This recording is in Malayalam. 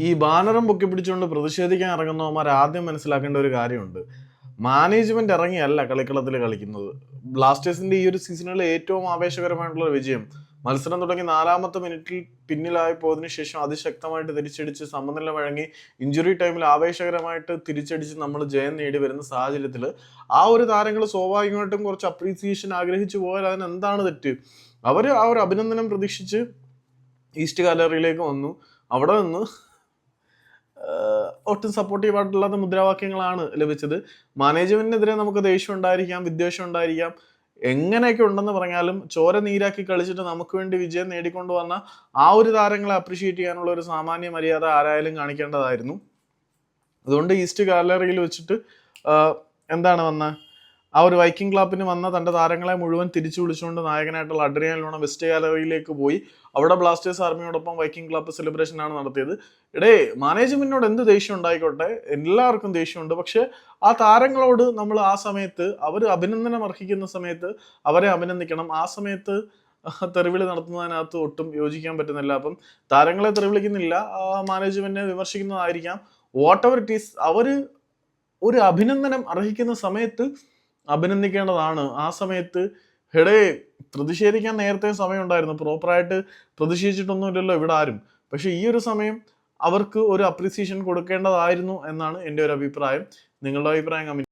ഈ ബാനറും പൊക്കി പിടിച്ചുകൊണ്ട് പ്രതിഷേധിക്കാൻ ഇറങ്ങുന്നവന്മാർ ആദ്യം മനസ്സിലാക്കേണ്ട ഒരു കാര്യമുണ്ട്. മാനേജ്മെന്റ് ഇറങ്ങിയല്ല കളിക്കളത്തിൽ കളിക്കുന്നത്. ബ്ലാസ്റ്റേഴ്സിന്റെ ഈ ഒരു സീസണിലെ ഏറ്റവും ആവേശകരമായിട്ടുള്ള വിജയം. മത്സരം തുടങ്ങി നാലാമത്തെ മിനിറ്റിൽ പിന്നിലായി പോയതിനു ശേഷം അതിശക്തമായിട്ട് തിരിച്ചടിച്ച് സമനില വഴങ്ങി ഇഞ്ചുറി ടൈമിൽ ആവേശകരമായിട്ട് തിരിച്ചടിച്ച് നമ്മൾ ജയം നേടി വരുന്ന സാഹചര്യത്തിൽ ആ ഒരു താരങ്ങൾ സ്വാഭാവികമായിട്ടും കുറച്ച് അപ്രീസിയേഷൻ ആഗ്രഹിച്ചു പോയാൽ അതിന് എന്താണ് തെറ്റ്? അവർ ആ ഒരു അഭിനന്ദനം പ്രതീക്ഷിച്ച് ഈസ്റ്റ് ഗാലറിയിലേക്ക് വന്നു. അവിടെ നിന്ന് ഒട്ടും സപ്പോർട്ടീവ് ആയിട്ടുള്ള മുദ്രാവാക്യങ്ങളാണ് ലഭിച്ചത്. മാനേജ്മെന്റിനെതിരെ നമുക്ക് ദേഷ്യം ഉണ്ടായിരിക്കാം വിദ്വേഷം ഉണ്ടായിരിക്കാം. എങ്ങനെയൊക്കെ ഉണ്ടെന്ന് പറഞ്ഞാലും ചോര നീരാക്കി കളിച്ചിട്ട് നമുക്ക് വേണ്ടി വിജയം നേടിക്കൊണ്ടുവന്ന ആ ഒരു താരങ്ങളെ അപ്രിഷിയേറ്റ് ചെയ്യാനുള്ള ഒരു സാമാന്യ മര്യാദ ആരായാലും കാണിക്കേണ്ടതായിരുന്നു. അതുകൊണ്ട് ഈസ്റ്റ് ഗാലറിയിൽ വെച്ചിട്ട് എന്താണ് വന്ന? ആ ഒരു വൈക്കിംഗ് ക്ലബിന് വന്ന തന്റെ താരങ്ങളെ മുഴുവൻ തിരിച്ചു വിളിച്ചുകൊണ്ട് നായകനായിട്ടുള്ള അഡ്രിയൻ ലോണ വെസ്റ്റ് ഗാലറിയിലേക്ക് പോയി. അവിടെ ബ്ലാസ്റ്റേഴ്സ് ആർമിയോടൊപ്പം വൈക്കിംഗ് ക്ലബ്ബ് സെലിബ്രേഷൻ ആണ് നടത്തിയത്. ഇടേ മാനേജ്മെന്റിനോട് എന്ത് ദേഷ്യം ഉണ്ടായിക്കോട്ടെ? എല്ലാവർക്കും ദേഷ്യമുണ്ട്. പക്ഷെ ആ താരങ്ങളോട് നമ്മൾ ആ സമയത്ത് അവർ അഭിനന്ദനം അർഹിക്കുന്ന സമയത്ത് അവരെ അഭിനന്ദിക്കണം. ആ സമയത്ത് തെറിവിളി നടത്തുന്നതിനകത്ത് ഒട്ടും യോജിക്കാൻ പറ്റുന്നില്ല. അപ്പം താരങ്ങളെ തെറിവിളിക്കുന്നില്ല. മാനേജ്മെന്റിനെ വിമർശിക്കുന്നതായിരിക്കാം. വാട്ട് എവർ ഇറ്റ് ഈസ് അവർ ഒരു അഭിനന്ദനം അർഹിക്കുന്ന സമയത്ത് അഭിനന്ദിക്കേണ്ടതാണ്. ആ സമയത്ത് ഹെടേ പ്രതിഷേധിക്കാൻ നേരത്തെ സമയമുണ്ടായിരുന്നു. പ്രോപ്പറായിട്ട് പ്രതിഷേധിച്ചിട്ടൊന്നുമില്ലല്ലോ ഇവിടെ ആരും. പക്ഷെ ഈ ഒരു സമയം അവർക്ക് ഒരു അപ്രിസിയേഷൻ കൊടുക്കേണ്ടതായിരുന്നു എന്നാണ് എന്റെ ഒരു അഭിപ്രായം. നിങ്ങളുടെ അഭിപ്രായം കമന്റ്